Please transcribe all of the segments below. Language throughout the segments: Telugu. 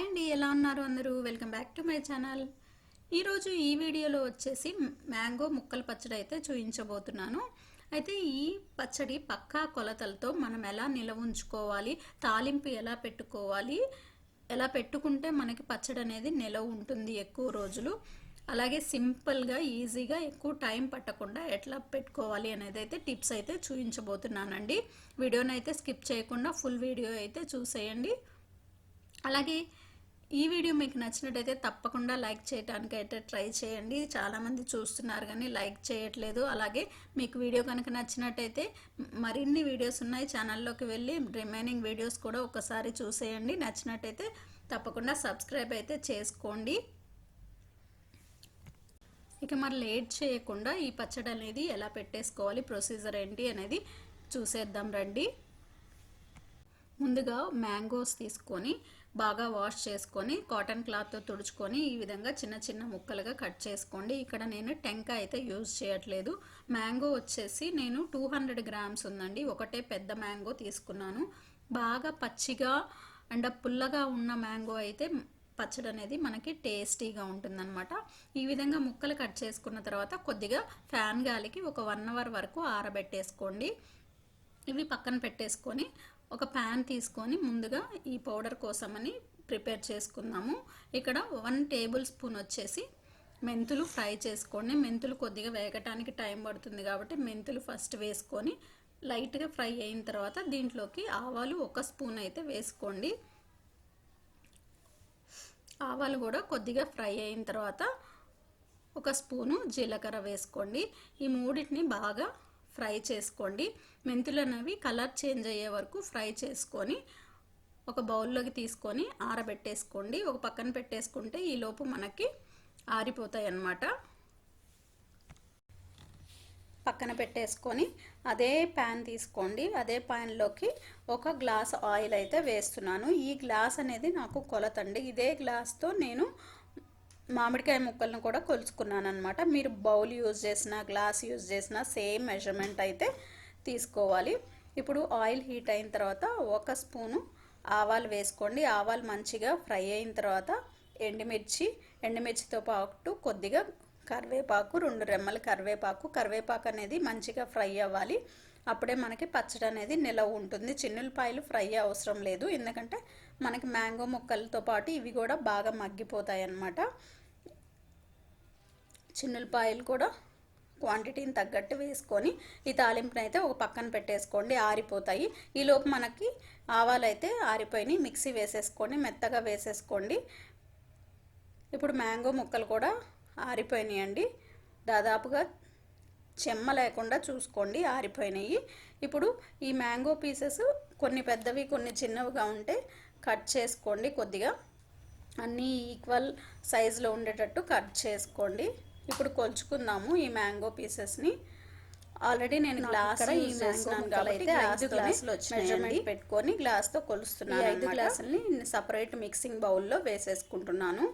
హాయ్ అండి ఎలా ఉన్నారు అందరూ? Welcome back to my channel. ఈరోజు ఈ వీడియోలో వచ్చేసి మ్యాంగో ముక్కల పచ్చడి అయితే చూపించబోతున్నాను అయితే ఈ పచ్చడి పక్కా కొలతలతో మనం ఎలా నిలవ ఉంచుకోవాలి తాలింపు ఎలా పెట్టుకోవాలి ఎలా పెట్టుకుంటే మనకి పచ్చడి అనేది నిలవ ఉంటుంది ఎక్కువ రోజులు అలాగే సింపుల్గా ఈజీగా ఎక్కువ టైం పట్టకుండా ఎట్లా పెట్టుకోవాలి అనేది అయితే టిప్స్ అయితే చూపించబోతున్నానండి వీడియోని అయితే స్కిప్ చేయకుండా ఫుల్ వీడియో అయితే చూసేయండి. అలాగే ఈ వీడియో మీకు నచ్చినట్టయితే తప్పకుండా లైక్ చేయడానికి అయితే ట్రై చేయండి. చాలామంది చూస్తున్నారు కానీ లైక్ చేయట్లేదు. అలాగే మీకు వీడియో కనుక నచ్చినట్టయితే మరిన్ని వీడియోస్ ఉన్నాయి. ఛానల్లోకి వెళ్ళి రిమైనింగ్ వీడియోస్ కూడా ఒకసారి చూసేయండి. నచ్చినట్టయితే తప్పకుండా సబ్స్క్రైబ్ అయితే చేసుకోండి. ఇక మరి లేట్ చేయకుండా ఈ పచ్చడి అనేది ఎలా పెట్టేసుకోవాలి ప్రొసీజర్ ఏంటి అనేది చూసేద్దాం రండి. ముందుగా మ్యాంగోస్ తీసుకొని బాగా వాష్ చేసుకొని కాటన్ క్లాత్తో తుడుచుకొని ఈ విధంగా చిన్న చిన్న ముక్కలుగా కట్ చేసుకోండి. ఇక్కడ నేను టెంకాయ అయితే యూజ్ చేయట్లేదు. మ్యాంగో వచ్చేసి నేను టూ హండ్రెడ్ గ్రామ్స్ ఉందండి. ఒకటే పెద్ద మ్యాంగో తీసుకున్నాను. బాగా పచ్చిగా అండ్ పుల్లగా ఉన్న మ్యాంగో అయితే పచ్చడి అనేది మనకి టేస్టీగా ఉంటుందన్నమాట. ఈ విధంగా ముక్కలు కట్ చేసుకున్న తర్వాత కొద్దిగా ఫ్యాన్ గాలికి ఒక వన్ అవర్ వరకు ఆరబెట్టేసుకోండి. ఇవి పక్కన పెట్టేసుకొని ఒక ప్యాన్ తీసుకొని ముందుగా ఈ పౌడర్ కోసమని ప్రిపేర్ చేసుకుందాము. ఇక్కడ వన్ టేబుల్ స్పూన్ వచ్చేసి మెంతులు ఫ్రై చేసుకోండి. మెంతులు కొద్దిగా వేగటానికి టైం పడుతుంది కాబట్టి మెంతులు ఫస్ట్ వేసుకొని లైట్గా ఫ్రై అయిన తర్వాత దీంట్లోకి ఆవాలు ఒక స్పూన్ అయితే వేసుకోండి. ఆవాలు కూడా కొద్దిగా ఫ్రై అయిన తర్వాత ఒక స్పూను జీలకర్ర వేసుకోండి. ఈ మూడింటిని బాగా ఫ్రై చేసుకోండి. మెంతులు అనేవి కలర్ చేంజ్ అయ్యే వరకు ఫ్రై చేసుకొని ఒక బౌల్లోకి తీసుకొని ఆరబెట్టేసుకోండి. ఒక పక్కన పెట్టేసుకుంటే ఈలోపు మనకి ఆరిపోతాయి అన్నమాట. పక్కన పెట్టేసుకొని అదే ప్యాన్ తీసుకోండి. అదే ప్యాన్లోకి ఒక గ్లాస్ ఆయిల్ అయితే వేస్తున్నాను. ఈ గ్లాస్ అనేది నాకు కొలతండి. ఇదే గ్లాస్తో నేను మామిడికాయ ముక్కలను కూడా కొలుచుకున్నాను అనమాట మీరు బౌల్ యూజ్ చేసిన గ్లాస్ యూజ్ చేసిన సేమ్ మెజర్మెంట్ అయితే తీసుకోవాలి. ఇప్పుడు ఆయిల్ హీట్ అయిన తర్వాత ఒక స్పూను ఆవాలు వేసుకోండి. ఆవాలు మంచిగా ఫ్రై అయిన తర్వాత ఎండుమిర్చి ఎండుమిర్చితో పాటు కొద్దిగా కరివేపాకు రెండు రెమ్మలు కరివేపాకు. కరివేపాకు అనేది మంచిగా ఫ్రై అవ్వాలి. అప్పుడే మనకి పచ్చడి అనేది నిలవ ఉంటుంది. చిన్నులపాయలు ఫ్రై అవసరం లేదు. ఎందుకంటే మనకి మ్యాంగో ముక్కలతో పాటు ఇవి కూడా బాగా మగ్గిపోతాయి అన్నమాట చిన్నులపాయలు కూడా క్వాంటిటీని తగ్గట్టు వేసుకొని ఈ తాలింపుని అయితే ఒక పక్కన పెట్టేసుకోండి ఆరిపోతాయి. ఈలోపు మనకి ఆవాలు అయితే ఆరిపోయినాయి. మిక్సీ వేసేసుకోండి మెత్తగా వేసేసుకోండి. ఇప్పుడు మ్యాంగో ముక్కలు కూడా ఆరిపోయినాయండి. దాదాపుగా చెమ్మ లేకుండా చూసుకోండి ఆరిపోయినాయి. ఇప్పుడు ఈ మ్యాంగో పీసెస్ కొన్ని పెద్దవి కొన్ని చిన్నవిగా ఉంటే కట్ చేసుకోండి కొద్దిగా. అన్నీ ఈక్వల్ సైజులో ఉండేటట్టు కట్ చేసుకోండి. ఇప్పుడు కొలుచుకుందాము ఈ మ్యాంగో పీసెస్ని. ఆల్రెడీ నేను గ్లాస్ కాబట్టి ఐదు గ్లాసులు వచ్చినాయండి. పెట్టుకొని గ్లాస్తో కొలుస్తున్నాను ఐదు గ్లాసులని సపరేట్ మిక్సింగ్ బౌల్లో వేసేసుకుంటున్నాను.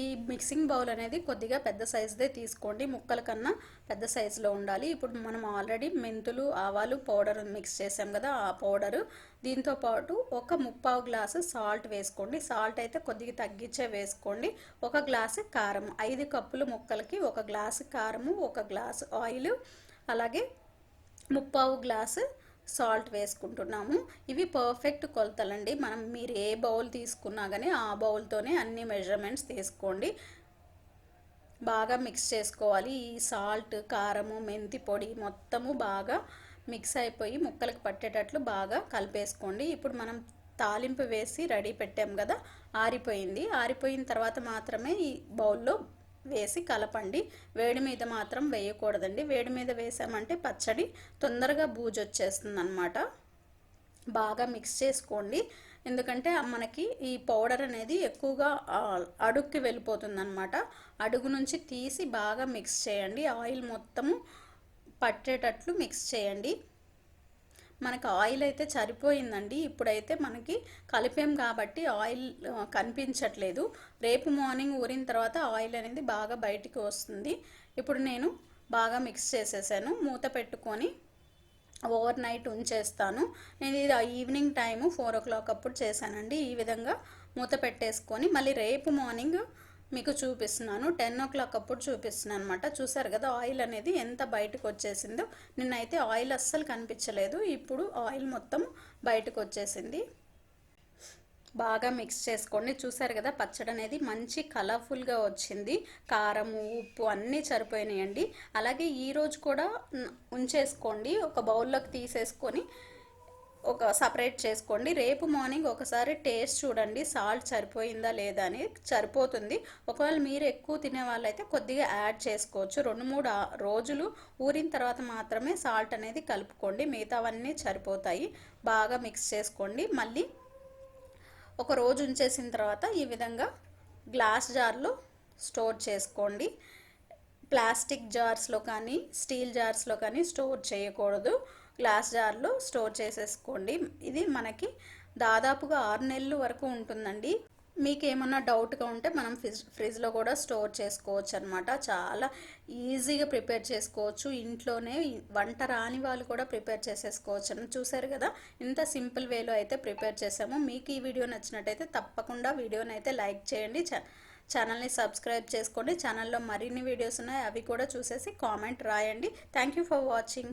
ఈ మిక్సింగ్ బౌల్ అనేది కొద్దిగా పెద్ద సైజుదే తీసుకోండి. ముక్కల కన్నా పెద్ద సైజులో ఉండాలి. ఇప్పుడు మనం ఆల్రెడీ మెంతులు ఆవాలు పౌడర్ మిక్స్ చేసాం కదా ఆ పౌడరు. దీంతో పాటు ఒక ముప్పావు గ్లాసు సాల్ట్ వేసుకోండి. సాల్ట్ అయితే కొద్దిగా తగ్గించే వేసుకోండి. ఒక గ్లాసు కారం ఐదు కప్పులు ముక్కలకి ఒక గ్లాసు కారము ఒక గ్లాసు ఆయిల్ అలాగే ముప్పావు గ్లాసు సాల్ట్ వేసుకుంటున్నాము. ఇవి పర్ఫెక్ట్ కొలతలండి. మనం మీరు ఏ బౌల్ తీసుకున్నా కానీ ఆ బౌల్తోనే అన్ని మెజర్మెంట్స్ తీసుకోండి. బాగా మిక్స్ చేసుకోవాలి. ఈ సాల్ట్ కారము మెంతి పొడి మొత్తము బాగా మిక్స్ అయిపోయి ముక్కలకు పట్టేటట్లు బాగా కలిపేసుకోండి. ఇప్పుడు మనం తాలింపు వేసి రెడీ పెట్టాం కదా ఆరిపోయింది. ఆరిపోయిన తర్వాత మాత్రమే ఈ బౌల్లో వేసి కలపండి. వేడి మీద మాత్రం వేయకూడదండి. వేడి మీద వేసామంటే పచ్చడి తొందరగా బూజు వచ్చేస్తుంది అనమాట బాగా మిక్స్ చేసుకోండి. ఎందుకంటే మనకి ఈ పౌడర్ అనేది ఎక్కువగా అడుగుకి వెళ్ళిపోతుంది అనమాట అడుగు నుంచి తీసి బాగా మిక్స్ చేయండి. ఆయిల్ మొత్తము పట్టేటట్లు మిక్స్ చేయండి. మనకు ఆయిల్ అయితే సరిపోయిందండి. ఇప్పుడైతే మనకి కలిపాం కాబట్టి ఆయిల్ కనిపించట్లేదు. రేపు మార్నింగ్ ఊరిన తర్వాత ఆయిల్ అనేది బాగా బయటికి వస్తుంది. ఇప్పుడు నేను బాగా మిక్స్ చేసేసాను. మూత పెట్టుకొని ఓవర్ నైట్ ఉంచేస్తాను. నేను ఇది evening time four o'clock అప్పుడు చేశానండి. ఈ విధంగా మూత పెట్టేసుకొని మళ్ళీ రేపు మార్నింగ్ మీకు చూపిస్తున్నాను. టెన్ ఓ క్లాక్ అప్పుడు చూపిస్తున్నాను అనమాట చూసారు కదా ఆయిల్ అనేది ఎంత బయటకు వచ్చేసిందో. నిన్నైతే ఆయిల్ అస్సలు కనిపించలేదు. ఇప్పుడు ఆయిల్ మొత్తం బయటకు వచ్చేసింది. బాగా మిక్స్ చేసుకోండి. చూసారు కదా పచ్చడి అనేది మంచి కలర్ఫుల్గా వచ్చింది. కారము ఉప్పు అన్నీ సరిపోయినాయండి. అలాగే ఈరోజు కూడా ఉంచేసుకోండి. ఒక బౌల్లోకి తీసేసుకొని ఒక సపరేట్ చేసుకోండి. రేపు మార్నింగ్ ఒకసారి టేస్ట్ చూడండి. సాల్ట్ సరిపోయిందా లేదా అని సరిపోతుంది. ఒకవేళ మీరు ఎక్కువ తినే వాళ్ళైతే కొద్దిగా యాడ్ చేసుకోవచ్చు. రెండు మూడు రోజులు ఊరిన తర్వాత మాత్రమే సాల్ట్ అనేది కలుపుకోండి. మిగతావన్నీ సరిపోతాయి. బాగా మిక్స్ చేసుకోండి. మళ్ళీ ఒక రోజు ఉంచేసిన తర్వాత ఈ విధంగా గ్లాస్ జార్లో స్టోర్ చేసుకోండి. ప్లాస్టిక్ జార్స్లో కానీ స్టీల్ జార్స్లో కానీ స్టోర్ చేయకూడదు. గ్లాస్ జార్లో స్టోర్ చేసేసుకోండి. ఇది మనకి దాదాపుగా ఆరు నెలల వరకు ఉంటుందండి. మీకు ఏమన్నా డౌట్గా ఉంటే మనం ఫ్రిజ్ ఫ్రిడ్జ్లో కూడా స్టోర్ చేసుకోవచ్చు అనమాట చాలా ఈజీగా ప్రిపేర్ చేసుకోవచ్చు. ఇంట్లోనే వంట రాని వాళ్ళు కూడా ప్రిపేర్ చేసేసుకోవచ్చు అని చూసారు కదా. ఇంత సింపుల్ వేలో అయితే ప్రిపేర్ చేసాము. మీకు ఈ వీడియో నచ్చినట్టయితే తప్పకుండా వీడియోని అయితే లైక్ చేయండి. ఛానల్ని సబ్స్క్రైబ్ చేసుకోండి. ఛానల్లో మరిన్ని వీడియోస్ ఉన్నాయి. అవి కూడా చూసేసి కామెంట్ రాయండి. Thank you for watching.